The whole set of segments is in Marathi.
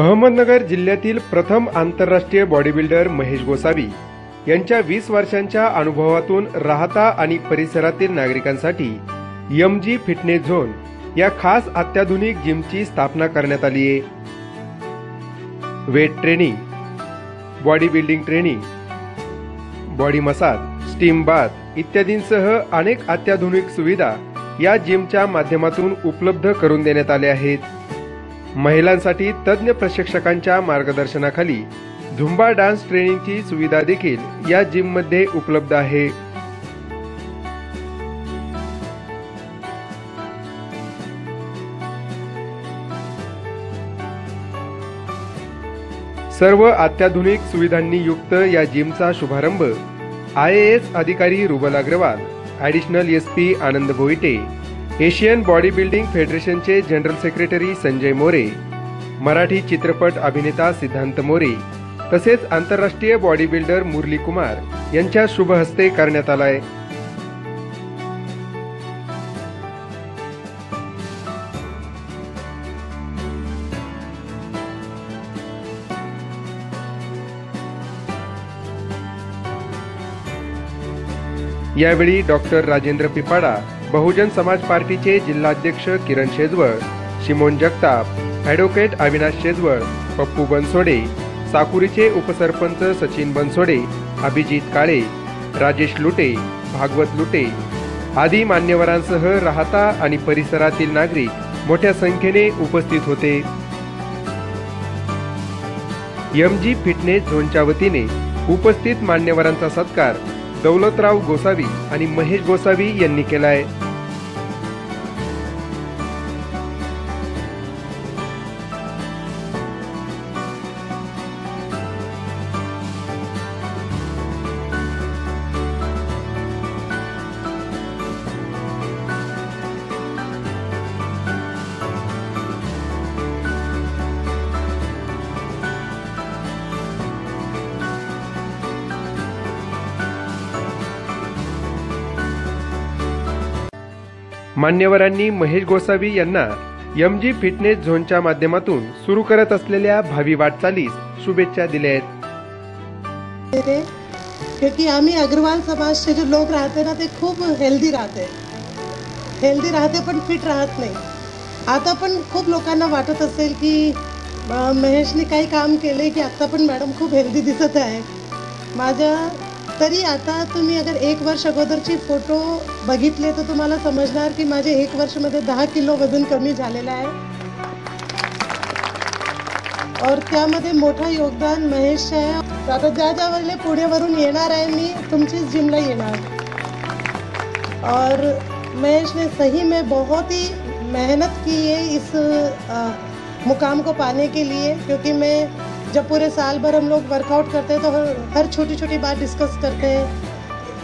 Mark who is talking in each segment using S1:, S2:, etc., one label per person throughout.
S1: अहमदनगर जिल्ह्यातील प्रथम आंतरराष्ट्रीय बॉडीबिल्डर महेश गोसावी यांच्या वीस वर्षांच्या अनुभवातून राहता आणि परिसरातील नागरिकांसाठी एम जी फिटनेस झोन या खास अत्याधुनिक जिमची स्थापना करण्यात आली आहे. Weight training body building training body massage steam bath इत्यादींसह अनेक अत्याधुनिक सुविधा या जिमच्या माध्यमातून उपलब्ध करून देण्यात आल्या आहेत. महिलांसाठी तज्ज्ञ प्रशिक्षकांच्या मार्गदर्शनाखाली झुंबा डान्स ट्रेनिंगची सुविधा देखील या जिममध्ये उपलब्ध आहे. सर्व अत्याधुनिक सुविधांनी युक्त या जिमचा शुभारंभ आय ए एस अधिकारी Rubal Agrawal additional S P Anand Goite Asian body building फेडरेशनचे general secretary Sanjay More Marathi चित्रपट अभिनेता सिद्धांत मोरे तसेच आंतरराष्ट्रीय बॉडी बिल्डर मुरली कुमार यांच्या शुभ हस्ते करण्यात आलाय. यावेळी डॉक्टर राजेंद्र पिपाडा बहुजन समाज पार्टीचे जिल्हाध्यक्ष किरण शेजवळ शिमोन जगताप ॲडव्होकेट अविनाश शेजवळ पप्पू बनसोडे साकुरीचे उपसरपंच सचिन बनसोडे अभिजित काळे राजेश लुटे भागवत लुटे आदी मान्यवरांसह राहता आणि परिसरातील नागरिक मोठ्या संख्येने उपस्थित होते. एम जी फिटनेस झोनच्या वतीने उपस्थित मान्यवरांचा सत्कार दौलतराव गोसावी आणि महेश गोसावी यांनी केलाय. मान्यवरांनी महेश गोसावी यांना एम जी फिटनेस झोनच्या माध्यमातून सुरू करत असलेल्या भावी वाटचालीस शुभेच्छा दिल्या आहेत.
S2: क्योंकि आम्ही अग्रवाल समाजचे जे लोक राहते ना ते खूप हेल्दी राहते. हेल्दी राहते पण फिट राहत नाही. आता पण खूप लोकांना वाटत असेल की महेशने काही काम केले की आता पण मॅडम खूप हेल्दी दिसत आहे. माझ्या तरी आता तुम्ही अगर एक वर्ष अगोदरची फोटो बघितले तर तुम्हाला समजणार की माझे एक वर्षमध्ये दहा किलो वजन कमी झालेलं आहे. और त्यामध्ये मोठं योगदान महेश आहे. आता ज्या ज्या वेळेला पुढेवरून येणार आहे मी तुमचीच जिमला येणार. और महेश ने सही में बहुत ही मेहनत की है इस आ, मुकाम को पाने के लिए क्योंकि मैं जब पूरे साल भर हम लोग वर्कआउट करते हैं तो हर, छोटी छोटी बात डिस्कस करते हैं।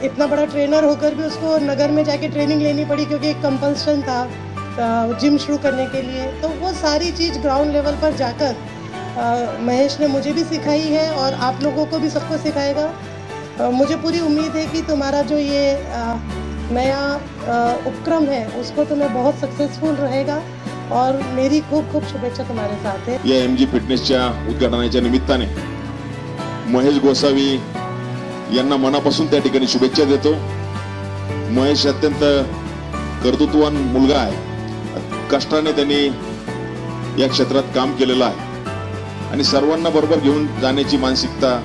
S2: इतना बड़ा ट्रेनर होकर भी उसको नगर में जाके ट्रेनिंग लेनी पड़ी क्योंकि एक कंपल्सन था जिम शुरू करने के लिए। तो वो सारी चीज़ ग्राउंड लेवल पर जाकर महेश ने मुझे भी सिखाई है और आप लोगों को भी सबको सिखाएगा। मुझे पूरी उम्मीद है कि तुम्हारा जो ये नया उपक्रम है उसको तुम्हें बहुत सक्सेसफुल रहेगा। और मेरी खूप खूप शुभेच्छा तुम्हारे साथ है।
S3: या एम जी फिटनेसच्या उद्घाटनाच्या निमित्ताने महेश गोसावी यांना मनापासून त्या ठिकाणी शुभेच्छा देतो. महेश अत्यंत कर्तृत्ववान मुलगा आहे. कष्टाने त्यांनी या क्षेत्रात काम केलेलं आहे. आणि सर्वांना बरोबर घेऊन जाण्याची मानसिकता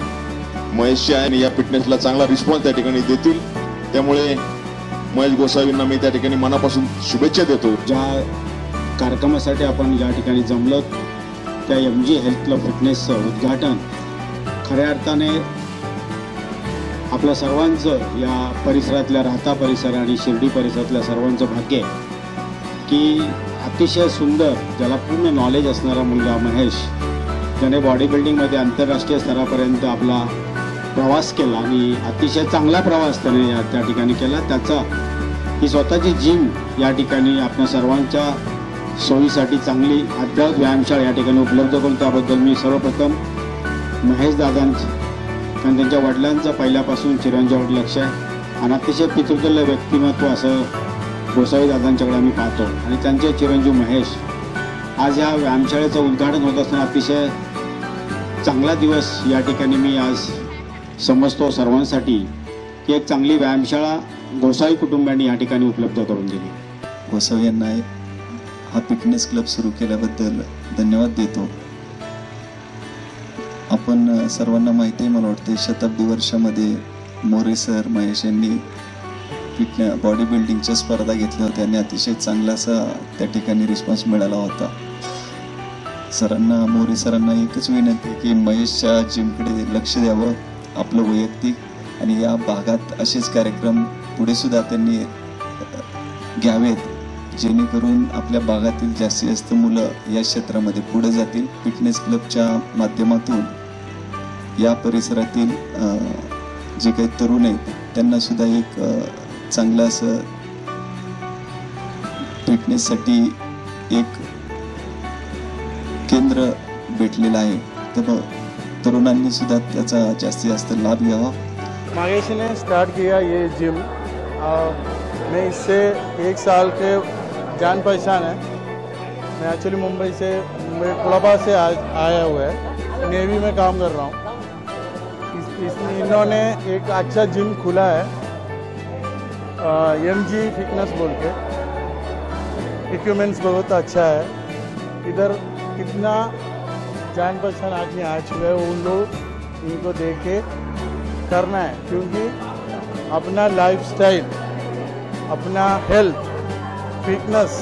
S3: महेशची आहे आणि या फिटनेसला चांगला रिस्पॉन्स त्या ठिकाणी देतील. त्यामुळे महेश गोसावींना मी त्या ठिकाणी मनापासून शुभेच्छा देतो.
S4: ज्या कार्यक्रमासाठी आपण या ठिकाणी जमलो. त्या एम जी हेल्थ क्लब फिटनेसचं उद्घाटन. खऱ्या अर्थाने आपल्या सर्वांचं या परिसरातल्या राहता परिसर आणि शिर्डी परिसरातल्या सर्वांचं भाग्य की अतिशय सुंदर ज्याला पूर्ण नॉलेज असणारा मुलगा महेश त्याने बॉडी बिल्डिंगमध्ये आंतरराष्ट्रीय स्तरापर्यंत आपला प्रवास केला आणि अतिशय चांगला प्रवास त्याने या त्या ठिकाणी केला. त्याचा ही स्वतःची जिम या ठिकाणी आपल्या सर्वांच्या सोयीसाठी चांगली अद्याप व्यायामशाळा या ठिकाणी उपलब्ध करून त्याबद्दल मी सर्वप्रथम महेश दादांचं कारण त्यांच्या वडिलांचं पहिल्यापासून चिरंजीवावर लक्ष आहे. आणि अतिशय पितृतुल्य व्यक्तिमत्व असं गोसावी दादांच्याकडे आम्ही पाहतो. आणि त्यांचे चिरंजीव महेश आज या व्यायामशाळेचं उद्घाटन होत असताना अतिशय चांगला दिवस या ठिकाणी मी आज समजतो सर्वांसाठी की एक चांगली व्यायामशाळा गोसावी कुटुंबांनी या ठिकाणी उपलब्ध करून दिली.
S5: गोसावी यांना हा फिटनेस क्लब सुरू केल्याबद्दल धन्यवाद देतो. आपण सर्वांना माहिती आहे मला वाटते शताब्दी वर्षामध्ये मोरे सर महेश यांनी फिटने बॉडी बिल्डिंगच्या स्पर्धा घेतल्या होत्या आणि अतिशय चांगला असा त्या ठिकाणी रिस्पॉन्स मिळाला होता. सरांना मोरे सरांना एकच विनंती की महेशच्या जिमकडे लक्ष द्यावं आपलं वैयक्तिक आणि या भागात असेच कार्यक्रम पुढे सुद्धा त्यांनी घ्यावेत. जेणेकरून आपल्या भागातील जास्तीत जास्त मुलं या क्षेत्रामध्ये पुढे जातील. फिटनेस क्लबच्या माध्यमातून या परिसरातील जे काही तरुण आहेत त्यांना सुद्धा एक चांगलं असं फिटनेससाठी एक केंद्र भेटलेलं आहे. तर तरुणांनी सुद्धा त्याचा जास्तीत जास्त लाभ घ्यावा.
S6: मागेश ने स्टार्ट किया ये जिम आ, मैं इससे एक साल के जान पहचान है। मैं एक्चुअली मुंबई से मुंबई कोलाबा से आ, आया हुआ है। नेवी में काम कर रहा हूँ। इस, इसमें इन्होंने एक अच्छा जिम खुला है। एम जी फिटनेस बोल के। इक्विपमेंट्स बहुत अच्छा है। इधर कितना जान पहचान आदमी आ चुका है उन लोग इनको देख के करना है। क्योंकि अपना लाइफस्टाइल अपना हेल्थ फिटनेस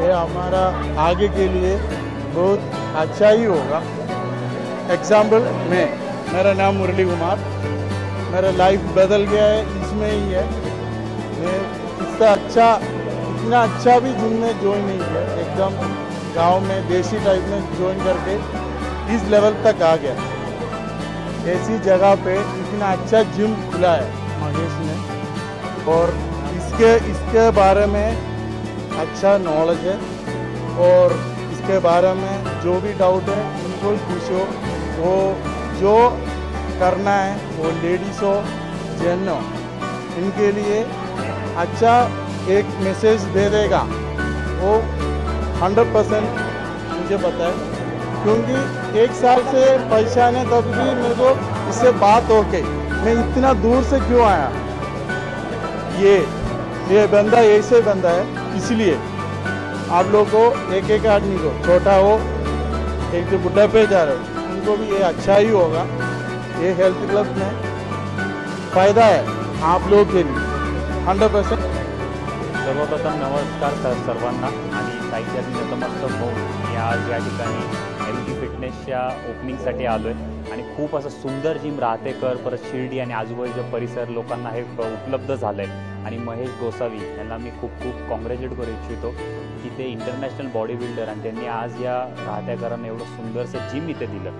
S6: ये हमारा आगे के लिए बहुत अच्छा ही होगा। एग्ज़ाम्पल मैं, मेरा नाम मुरली कुमार। मेरा लाइफ बदल गया है, इसमें ही है। मैं इससे अच्छा इतना अच्छा भी जिम में ज्वाइन नहीं किया। एकदम गाँव में, देसी टाइप में ज्वाइन करके इस लेवल तक आ गया। ऐसी जगह पे इतना अच्छा जिम खुला है, महेश ने। और इसके इसके बारे में अच्छा नॉलेज है। और इसके बारे में जो भी डाउट है, उनको पूछो। वो जो करना है, वो लेडीज़ हो जेन हो, इनके लिए अच्छा एक मैसेज दे देगा। वो हंड्रेड परसेंट मुझे पता है क्योंकि एक साल से परेशान है तब भी मेरे को इससे बात हो गई मैं इतना दूर से क्यों आया? ये ये बंदा ऐसे बंदा है इसलिए आप लोग को एक एक आदमी को, छोटा हो, एक जो बुढ़ा पे जा रहे हो, उनको भी ये अच्छा ही होगा। ये हेल्थ क्लब में फ़ायदा है आप लोग के लिए। हंड्रेड परसेंट
S7: सर्वप्रथम नमस्कार सर सर्वांना मी आज या ठिकाणी एम टी फिटनेसच्या आलो आहे आणि खूप असं सुंदर जिम राहतेकर परत शिर्डी आणि आजूबाजूच्या परिसर लोकांना हे उपलब्ध झालं आहे आणि महेश गोसावी यांना मी खूप खूप कॉंग्रॅच्युलेट करू इच्छितो की ते इंटरनॅशनल बॉडी बिल्डर आणि त्यांनी आज या राहत्याकरांना एवढं सुंदरसं जिम इथे दिलं.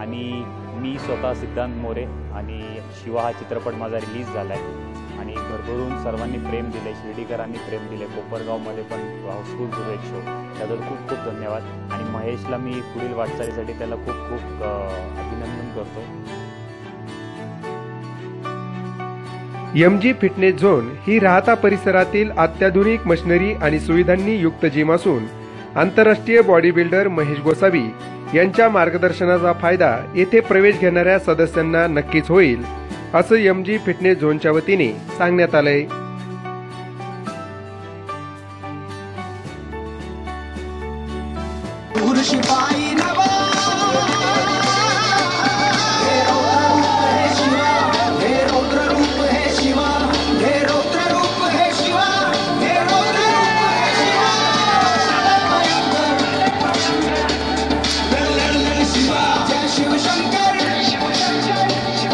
S7: आणि मी स्वतः सिद्धांत मोरे आणि शिवा हा चित्रपट माझा रिलीज झाला आहे आणि भरभरून सर्वांनी प्रेम दिले शिर्डीकरांनी प्रेम दिले कोपरगावमध्ये पण हाऊसफुल सुरू एक शो त्याबद्दल खूप खूप धन्यवाद. आणि महेशला मी पुढील वाटचालीसाठी त्याला खूप खूप अभिनंदन करतो.
S1: एम जी फिटनेस झोन ही राहता परिसरातील अत्याधुनिक मशिनरी आणि सुविधांनी युक्त जिम असून आंतरराष्ट्रीय बॉडी बिल्डर महेश गोसावी यांच्या मार्गदर्शनाचा फायदा येथे प्रवेश घेणाऱ्या सदस्यांना नक्कीच होईल. असं एम जी फिटनेस झोनच्या वतीने सांगण्यात आलंय.